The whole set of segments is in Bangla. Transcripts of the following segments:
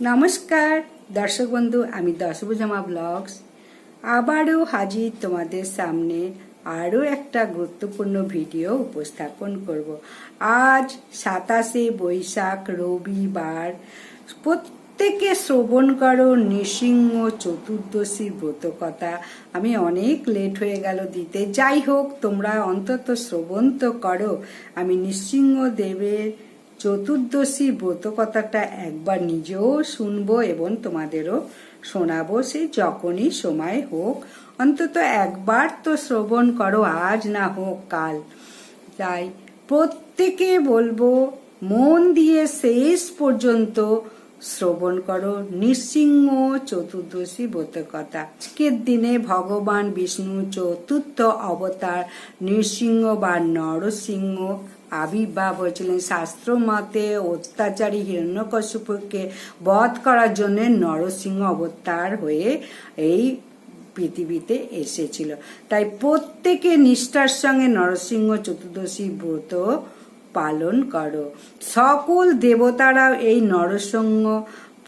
নমস্কার, দর্শক বন্ধু, আমি দশভুজামা ব্লগস। আবারও হাজির তোমাদের সামনে আরও একটা গুরুত্বপূর্ণ ভিডিও উপস্থাপন করব। আজ সাতাশে বৈশাখ, রবিবার। প্রত্যেকে শ্রবণ করো, নৃসিংহ চতুর্দশী ব্রত কথা আমি অনেক লেট হয়ে গেল দিতে। যাই হোক, তোমরা অন্তত শ্রবণ তো করো। আমি নৃসিংহ দেবের চতুর্দশী ব্রত কথাটা একবার নিজেও শুনব এবং তোমাদেরও শোনাবো। সে যখনই সময় হোক, অন্তত একবার তো শ্রবণ করো, আজ না হোক কাল। তাই প্রত্যেকে বলব, মন দিয়ে শেষ পর্যন্ত শ্রবণ করো, নৃসিংহ চতুর্দশী ব্রত কথা আজকের দিনে ভগবান বিষ্ণু চতুর্থ অবতার নৃসিংহ বা নরসিংহ আবির্ভাব হয়েছিলেন। শাস্ত্র মতে অত্যাচারী হিরণ্যকশ্যপুকে বধ করার জন্য নরসিংহ অবতার হয়ে এই পৃথিবীতে এসেছিল। তাই প্রত্যেকে নিষ্ঠার সঙ্গে নরসিংহ চতুর্দশী ব্রত পালন করো। সকল দেবতারা এই নরসিংহ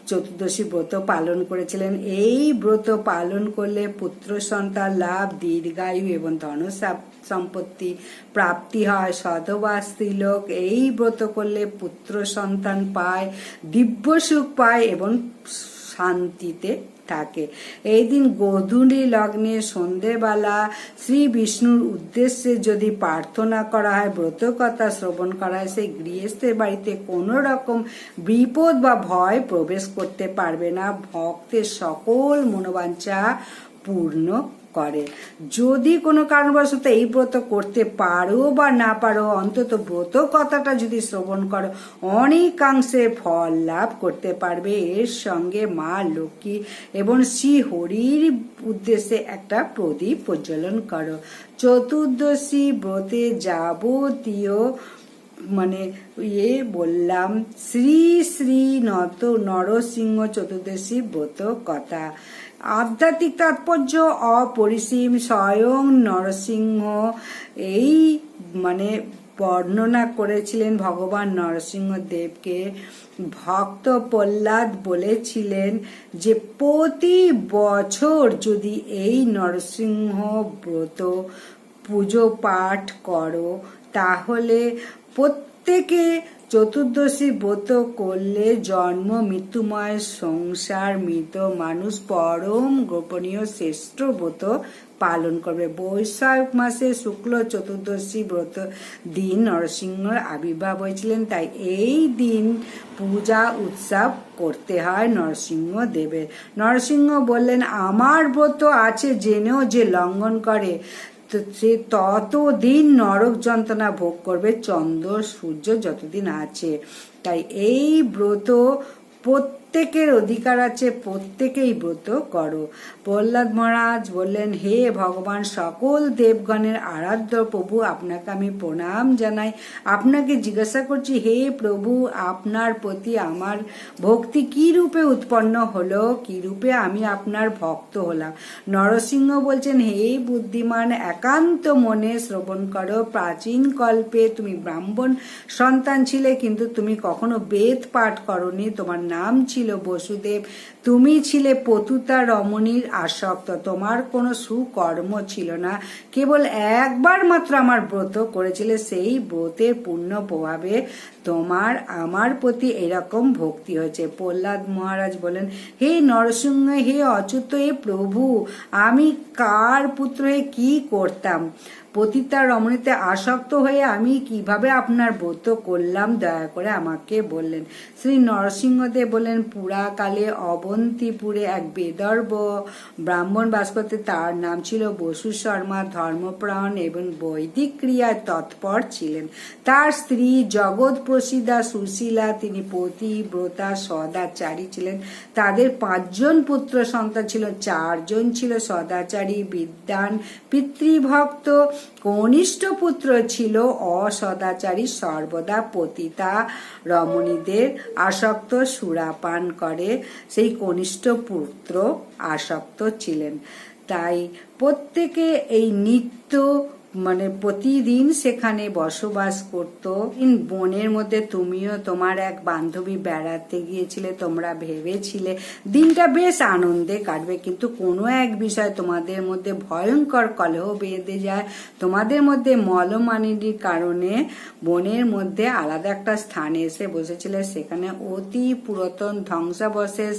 চতুর্দশী ব্রত পালন করেছিলেন। এই ব্রত পালন করলে পুত্র সন্তান লাভ, দীর্ঘায়ু এবং ধন সম্পত্তি প্রাপ্তি হয়। সধবা স্ত্রীলোক এই ব্রত করলে পুত্র সন্তান পায়, দিব্য সুখ পায় এবং শান্তিতে থাকে। এই দিন গোধূলি লগ্নে সন্ধেবেলা শ্রী বিষ্ণুর উদ্দেশ্যে যদি প্রার্থনা করা হয়, ব্রতকথা শ্রবণ করা হয়, সেই গৃহস্থের বাড়িতে কোনো রকম বিপদ বা ভয় প্রবেশ করতে পারবে না। ভক্তের সকল মনোবাঞ্ছা পূর্ণ করে। যদি কোনো কারণবশত এই ব্রত করতে পারো বা না পারো, অন্তত ব্রত কথাটা যদি শ্রবণ করো, অনেকাংশে ফল লাভ করতে পারবে। এর সঙ্গে মা লক্ষ্মী এবং শ্রী হরির উদ্দেশ্যে একটা প্রদীপ প্রজ্বলন করো। চতুর্দশী ব্রতে যাবতীয় মানে ইয়ে বললাম, শ্রী শ্রী নত নরসিংহ চতুর্দশী ব্রত কথা। আধ্যাত্মিক তাৎপর্য অপরিসীম, স্বয়ং নরসিংহ। এই মানে বর্ণনা করেছিলেন ভগবান নরসিংহ দেবকে। ভক্ত প্রহ্লাদ বলেছিলেন যে, প্রতি বছর যদি এই নরসিংহ ব্রত পুজো পাঠ করো, তাহলে প্রত্যেকে চতুর্দশী ব্রত করলে জন্ম, মৃত্যুময়, সংসার, মৃত মানুষ পরম গোপনীয় শ্রেষ্ঠ ব্রত পালন করবে। বৈশাখ মাসে শুক্ল চতুর্দশী ব্রত দিন নরসিংহর আবির্ভাব হয়েছিলেন, তাই এই দিন পূজা, উৎসব করতে হয় নরসিংহ দেবের। নরসিংহ বললেন, আমার ব্রত আছে, জেনেও যে লঙ্ঘন করে সে ততদিন নরক যন্ত্রণা ভোগ করবে চন্দ্র সূর্য যতদিন আছে। তাই এই ব্রত প্রত্যেকের অধিকার আছে, প্রত্যেকেই ব্রত করো। প্রহ্লাদ মহারাজ বললেন, হে ভগবান, সকল দেবগণের আরাধ্য প্রভু, আপনাকে আমি প্রণাম জানাই। আপনাকে জিজ্ঞাসা করছি, হে প্রভু, আপনার প্রতি আমার ভক্তি কি রূপে উৎপন্ন হলো? কি রূপে আমি আপনার ভক্ত হলাম? নরসিংহ বলছেন, হে বুদ্ধিমান, একান্ত মনে শ্রবণ করো। প্রাচীন কল্পে তুমি ব্রাহ্মণ সন্তান ছিলে, কিন্তু তুমি কখনো বেদ পাঠ করনি। তোমার নাম ছিল বসুদেব। তুমি ছিলে পতুতা রমণীর আসক্ত। তোমার কোনো সুকর্ম ছিল না। কেবল একবার মাত্র আমার ব্রত করেছিলে সেই ব্রতের পূর্ণ প্রভাবে। তোমার, আমার প্রতি এরকম ভক্তি হয়েছে। প্রহ্লাদ মহারাজ বলেন, হে নরসিংহ, হে অচ্যুত, হে প্রভু, আমি কার পুত্র হয়ে কি করতাম? পতিতা রমণীতে আসক্ত হয়ে আমি কীভাবে আপনার ব্রত করলাম? দয়া করে আমাকে বললেন। শ্রী নরসিংহদেব বললেন পুরাকালে অবন্তিপুরে এক বেদর্ব ব্রাহ্মণ বাস করতে তার নাম ছিল বসু শর্মা। ধর্মপ্রাণ এবং বৈদিক ক্রিয়ায় তৎপর ছিলেন। তার স্ত্রী জগৎ প্রসিদ্ধা সুশীলা, তিনি পতি পতিব্রতা সদাচারী ছিলেন। তাদের পাঁচজন পুত্র সন্তান ছিল। চারজন ছিল সদাচারী বিদ্যান পিতৃভক্ত কনিষ্ঠ পুত্র ছিল অসদাচারী সর্বদা পতিতা। রমণীদের আসক্ত সুরাপান করে সেই কনিষ্ঠ পুত্র আসক্ত ছিলেন। তাই প্রত্যেকে এই নিত্য মানে প্রতিদিন সেখানে বসবাস করত। বনের মধ্যে তুমিও তোমার এক বান্ধবী বেড়াতে গিয়েছিলে, তোমরা ভেবেছিলে। দিনটা বেশ আনন্দে কাটবে, কিন্তু কোনো এক বিষয় তোমাদের মধ্যে ভয়ঙ্কর কলহ বেঁধে যায়। তোমাদের মধ্যে মলমানির কারণে বনের মধ্যে আলাদা একটা স্থানে এসে বসেছিলে। সেখানে অতি পুরাতন ধ্বংসাবশেষ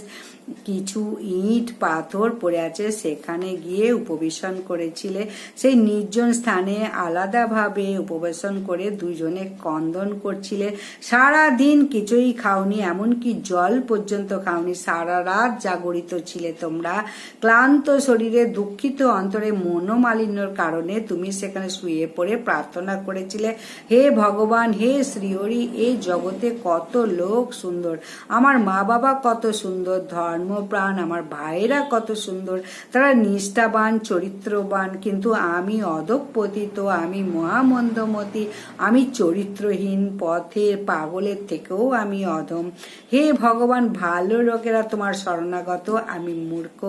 কিছু ইট, পাথর পড়ে আছে। সেখানে গিয়ে উপবেশন করেছিলে। সেই নির্জন স্থানে আলাদাভাবে উপবেশন করে দুজনে কন্দন করছিলে। সারা দিন কিছুই খাওনি, এমনকি জল পর্যন্ত খাওনি। সারা রাত জাগরিত ছিলে তোমরা। ক্লান্ত শরীরে, দুঃখিত অন্তরে, মনোমালিন্যর কারণে তুমি সেখানে শুয়ে পড়ে প্রার্থনা করেছিলে, হে ভগবান, হে শ্রীহরি এই জগতে কত লোক সুন্দর। আমার মা বাবা কত সুন্দর ধর্মপ্রাণ, আমার ভাইরা কত সুন্দর। তারা নিষ্ঠাবান, চরিত্রবান, কিন্তু আমি অধপতিত, আমি মহামন্দমতি, আমি চরিত্রহীন পথের পাগলের থেকেও আমি অধম। হে ভগবান, ভালো লোকেরা তোমার শরণাগত, আমি মূর্খ,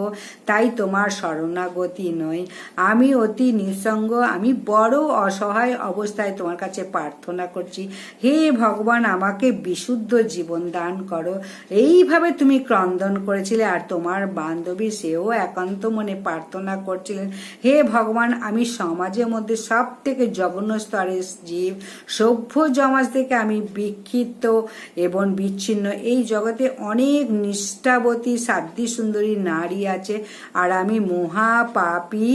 তাই তোমার শরণাগতি নয় আমি অতি নিঃসঙ্গ, আমি বড় অসহায় অবস্থায় তোমার কাছে প্রার্থনা করছি। হে ভগবান, আমাকে বিশুদ্ধ জীবন দান করো। এইভাবে তুমি ক্রন্দন করেছিলে আর তোমার বান্ধবী সেও একান্ত মনে প্রার্থনা করছিলেন, হে ভগবান, আমি সমাজের মধ্যে সব থেকে জঘন্য স্তরের জীব, সভ্য সমাজ থেকে আমি বিক্ষিপ্ত এবং বিচ্ছিন্ন। এই জগতে অনেক নিষ্ঠাবতী, সাধ্বী, সুন্দরী নারী আছে আর আমি মহা পাপী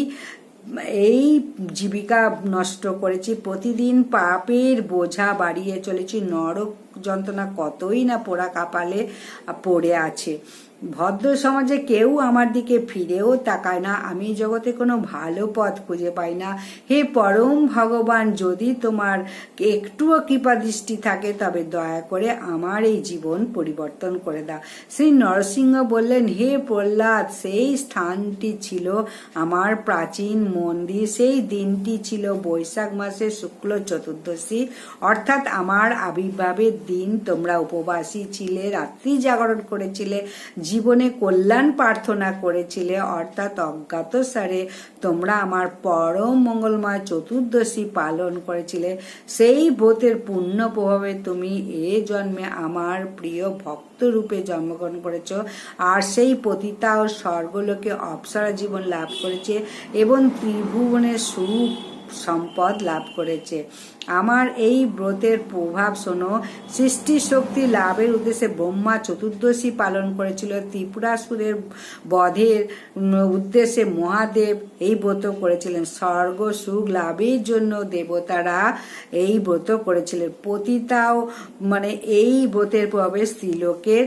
এই জীবিকা নষ্ট করেছি। প্রতিদিন পাপের বোঝা বাড়িয়ে চলেছি। নরক যন্ত্রণা কতই না পোড়া কাপালে পড়ে আছে। ভদ্র সমাজে কেউ আমার দিকে ফিরেও তাকায় না। আমি জগতে কোনো ভালো পথ খুঁজে পাই না। হে পরম ভগবান, যদি তোমার একটুও কৃপা দৃষ্টি থাকে, তবে দয়া করে আমার এই জীবন পরিবর্তন করে দাও। শ্রী নরসিংহ বললেন, হে প্রহ্লাদ, সেই স্থানটি ছিল আমার প্রাচীন মন্দির। সেই দিনটি ছিল বৈশাখ মাসের শুক্ল চতুর্দশী। অর্থাৎ আমার আবির্ভাবের দিন। তোমরা উপবাসী ছিলে, রাত্রি জাগরণ করেছিলে। জীবনে কল্যাণ প্রার্থনা করেছিলে, অর্থাৎ অজ্ঞাত সারে তোমরা আমার পরম মঙ্গলময় চতুর্দশী পালন করেছিলে। সেই ব্রতের পুণ্য প্রভাবে তুমি এ জন্মে আমার প্রিয় ভক্ত রূপে জন্মগ্রহণ করেছ, আর সেই পতিতা ও স্বর্গলোকে অপ্সরা জীবন লাভ করেছে, এবং ত্রিভুবনের সুখ সম্পদ লাভ করেছে। আমার এই ব্রতের প্রভাব শোনো সৃষ্টি শক্তি লাভের উদ্দেশ্যে ব্রহ্মা চতুর্দশী পালন করেছিল। ত্রিপুরাসুরের বধের উদ্দেশ্যে মহাদেব এই ব্রত করেছিলেন। স্বর্গ সুখ লাভের জন্য দেবতারা এই ব্রত করেছিলেন। পতিতাও মানে এই ব্রতের প্রভাবে স্ত্রীলোকের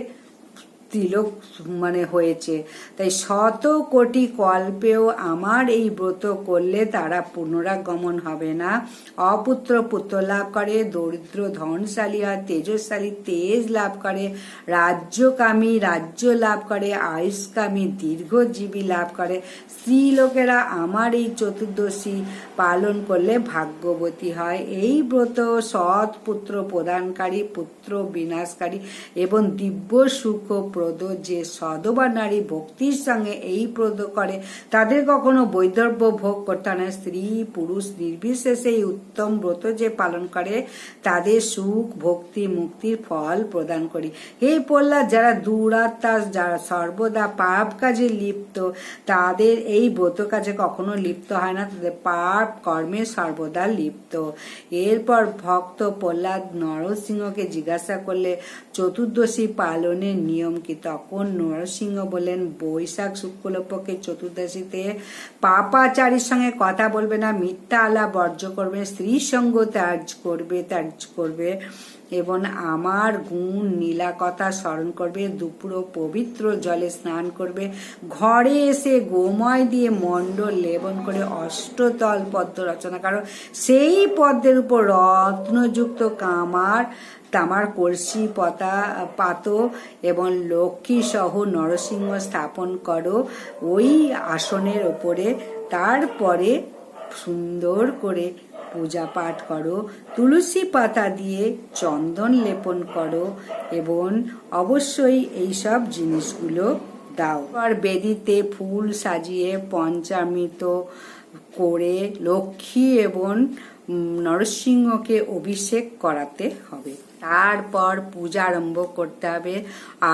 তিলক মানে হয়েছে। তাই শত কোটি কল্পেও আমার এই ব্রত করলে তারা পুনরাগমন হবে না। অপুত্র পুত্র লাভ করে, দরিদ্র ধনশালী আর তেজস্বালী তেজ লাভ করে, রাজ্যকামী রাজ্য লাভ করে, আয়ুষ্কামী দীর্ঘজীবী লাভ করে। স্ত্রী লোকেরা আমার এই চতুর্দশী পালন করলে ভাগ্যবতী হয়। এই ব্রত সৎ পুত্র প্রদানকারী, পুত্র বিনাশকারী এবং দিব্য সুখ প্রদ যে সদবা নারী ভক্তির সঙ্গে এই প্রদ করে, তাদের কখনো বৈধব্য ভোগ করতে না স্ত্রী, পুরুষ নির্বিশেষে এই উত্তম ব্রত যে পালন করে, তাদের সুখ, ভক্তি, মুক্তির ফল প্রদান করি। হে প্রহ্লাদ, যারা দূরাত্মা যারা সর্বদা পাপ কাজে লিপ্ত, তাদের এই ব্রত কাজে কখনো লিপ্ত হয় না। তাদের পাপ কর্মে সর্বদা লিপ্ত। এরপর ভক্ত প্রহ্লাদ নরসিংহকে জিজ্ঞাসা করলে, চতুর্দশী পালনের নিয়ম কি তখন নরসিংহ বলেন বৈশাখ শুক্লপক্ষে চতুর্দশীতে পাপাচারীর সঙ্গে কথা বলবে না, মিথ্যা আলা বর্জ্য করবে, স্ত্রী সঙ্গ ত্যাগ করবে ত্যাগ করবে এবং আমার গুণ নীলা কথা স্মরণ করবে, দুপুরো পবিত্র জলে স্নান করবে। ঘরে এসে গোময় দিয়ে মণ্ডল লেবন করে অষ্টতল পদ্ম রচনা। কারও সেই পদ্মের উপর রত্নযুক্ত কামার তামার কলসি, পতা, পাত এবং লক্ষ্মী সহ নরসিংহ স্থাপন করো। ওই আসনের ওপরে তারপরে সুন্দর করে পূজা পাঠ করো। তুলসী পাতা দিয়ে চন্দন লেপন করো এবং অবশ্যই এই সব জিনিসগুলো দাও। আর বেদিতে ফুল সাজিয়ে পঞ্চামৃত করে লক্ষ্মী এবং নরসিংহকে অভিষেক করাতে হবে। তারপর পূজা আরম্ভ করতে হবে।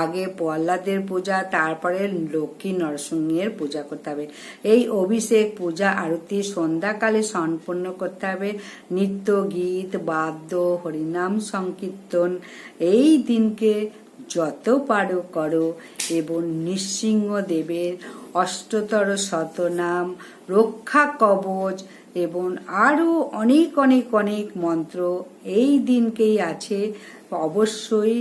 আগে প্রহ্লাদের পূজা, তারপরে লক্ষ্মী নরসিংহের পূজা করতে হবে। এই অভিষেক, পূজা, আরতি সন্ধ্যাকালে সম্পন্ন করতে হবে। নৃত্য গীত, বাদ্য, হরিনাম, সংকীর্তন, এই দিনকে যত পারো করো এবং নৃসিংহ দেবের অষ্টতর শতনাম, রক্ষা কবচ এবং আরও অনেক অনেক অনেক মন্ত্র এই দিনকেই আছে। অবশ্যই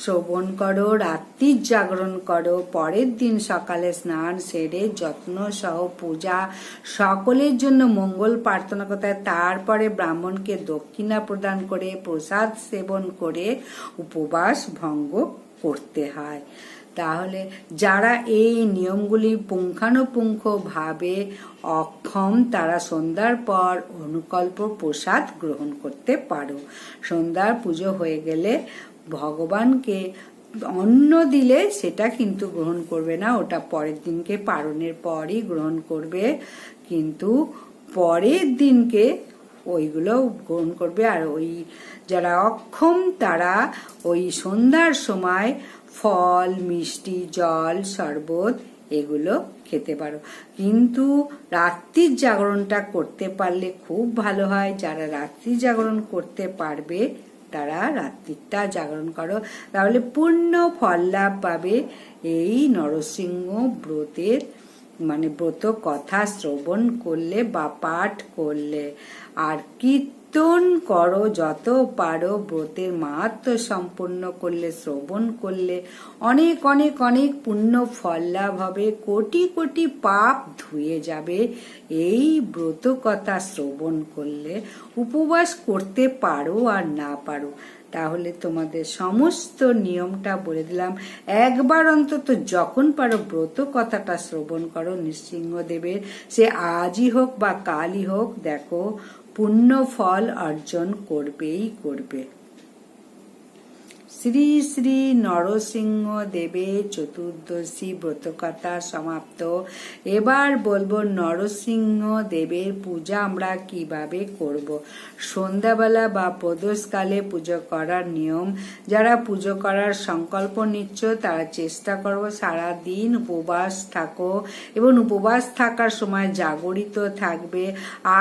শ্রবণ করো রাত্রির জাগরণ করো, পরের দিন সকালে স্নান সেরে যত্ন সহ পূজা, সকলের জন্য মঙ্গল প্রার্থনা করতে তারপরে ব্রাহ্মণকে দক্ষিণা প্রদান করে প্রসাদ সেবন করে উপবাস ভঙ্গ করতে হয়। তাহলে যারা এই নিয়মগুলি পুঙ্খানুপুঙ্খভাবে অক্ষম, তারা সন্ধ্যার পর অনুকল্প প্রসাদ গ্রহণ করতে পারো। সন্ধ্যার পুজো হয়ে গেলে ভগবানকে অন্ন দিলে সেটা কিন্তু গ্রহণ করবে না, ওটা পরের দিনকে পারণের পরই গ্রহণ করবে। কিন্তু পরের দিনকে ওইগুলো গ্রহণ করবে। আর ওই যারা অক্ষম, তারা ওই সন্ধ্যার সময় ফল, মিষ্টি, জল, শরবত, এগুলো খেতে পারো। কিন্তু রাত্রির জাগরণটা করতে পারলে খুব ভালো হয়। যারা রাত্রি জাগরণ করতে পারবে, তারা রাত্রিটা জাগরণ করো। তাহলে পূর্ণ ফল লাভ পাবে এই নরসিংহ ব্রতের মানে ব্রত কথা শ্রবণ করলে বা পাঠ করলে। আর কীর্তন করো, যত পারো ব্রতের মাহাত্ম সম্পূর্ণ করলে, শ্রবণ করলে অনেক অনেক অনেক পুণ্য ফল লাভ হবে। কোটি কোটি পাপ ধুয়ে যাবে। এই ব্রত কথা শ্রবণ করলে উপবাস করতে পারো আর না পারো। তাহলে তোমাদের সমস্ত নিয়মটা বলে দিলাম। একবার অন্তত যখন পারো ব্রত কথাটা শ্রবণ করো, নৃসিংহদেবের। সে আজই হোক বা কালই হোক, দেখো পুণ্য ফল অর্জন করবেই করবে। শ্রী শ্রী নরসিংহ দেবের চতুর্দশী ব্রতকথা সমাপ্ত। এবার বলব, নরসিংহ দেবের পূজা আমরা কীভাবে করব। সন্ধ্যাবেলা বা প্রদোষকালে পুজো করার নিয়ম, যারা পুজো করার সংকল্প নিচ্ছ তারা চেষ্টা করব সারা দিন উপবাস থাকো এবং উপবাস থাকার সময় জাগরিত থাকবে।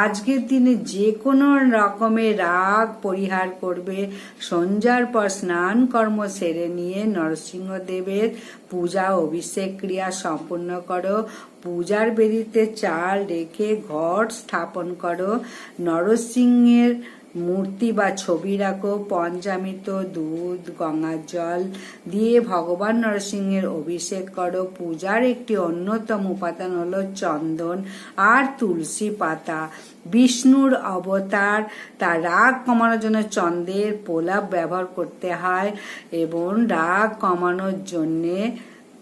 আজকের দিনে যে কোনো রকমের রাগ পরিহার করবে। সন্ধ্যার পর স্নান কর্ম সেরে নিয়ে নরসিংহদেবের পূজা, অভিষেক ক্রিয়া সম্পূর্ণ করো। পূজার বেদিতে চাল রেখে ঘট স্থাপন করো। নরসিংহের মূর্তি বা ছবি রাখো, পঞ্চামৃত, দুধ, গঙ্গার জল দিয়ে ভগবান নরসিংহের অভিষেক করো। পূজার একটি অন্যতম উপাদান হলো চন্দন আর তুলসী পাতা। বিষ্ণুর অবতার, তার রাগ কমানোর জন্য চন্দ্রের পোলাপ ব্যবহার করতে হয় এবং রাগ কমানোর জন্যে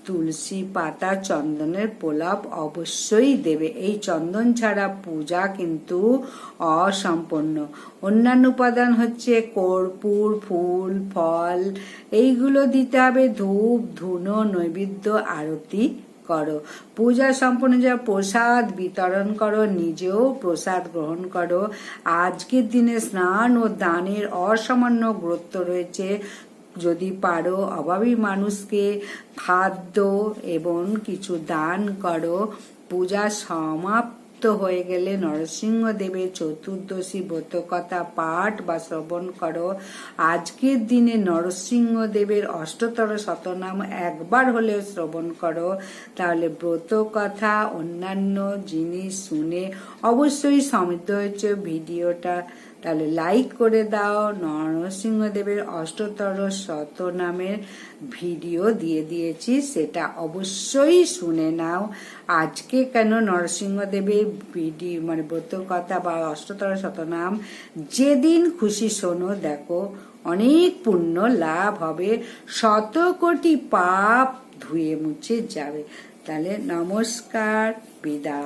তুলসী পাতা চন্দনের প্রলাপ অবশ্যই দেবে। এই চন্দন ছাড়া পূজা কিন্তু অসম্পন্ন অন্যান্য উপাদান হচ্ছে কর্পূর, ফুল, ফল, এইগুলো দিতে হবে ধূপ, ধুনো, নৈবেদ্য, আরতি করো। পূজা সম্পন্ন যা প্রসাদ বিতরণ করো, নিজেও প্রসাদ গ্রহণ করো। আজকের দিনে স্নান ও দানের অসামান্য গুরুত্ব রয়েছে। যদি পারো অভাবী মানুষকে খাদ্য এবং কিছু দান করো। পূজা সমাপ্ত হয়ে গেলে নরসিংহ দেবের চতুর্দশী ব্রতকথা পাঠ বা শ্রবণ করো। আজকের দিনে নরসিংহ দেবের অষ্টতর শতনাম একবার হলেও শ্রবণ করো। তাহলে ব্রত কথা অন্যান্য জিনিস শুনে অবশ্যই সমৃদ্ধ হয়েছে ভিডিওটা। তাহলে লাইক করে দাও, নরসিংহদেবের অষ্টতর শত নামের ভিডিও দিয়ে দিয়েছি, সেটা অবশ্যই শুনে নাও। আজকে কেন নরসিংহদেবের ভিডিও মানে কথা বা অষ্টতর শতনাম যেদিন খুশি শোনো, দেখো অনেক পুণ্য লাভ হবে, শত কোটি পাপ ধুয়ে মুছে যাবে। তাহলে নমস্কার, বিদায়।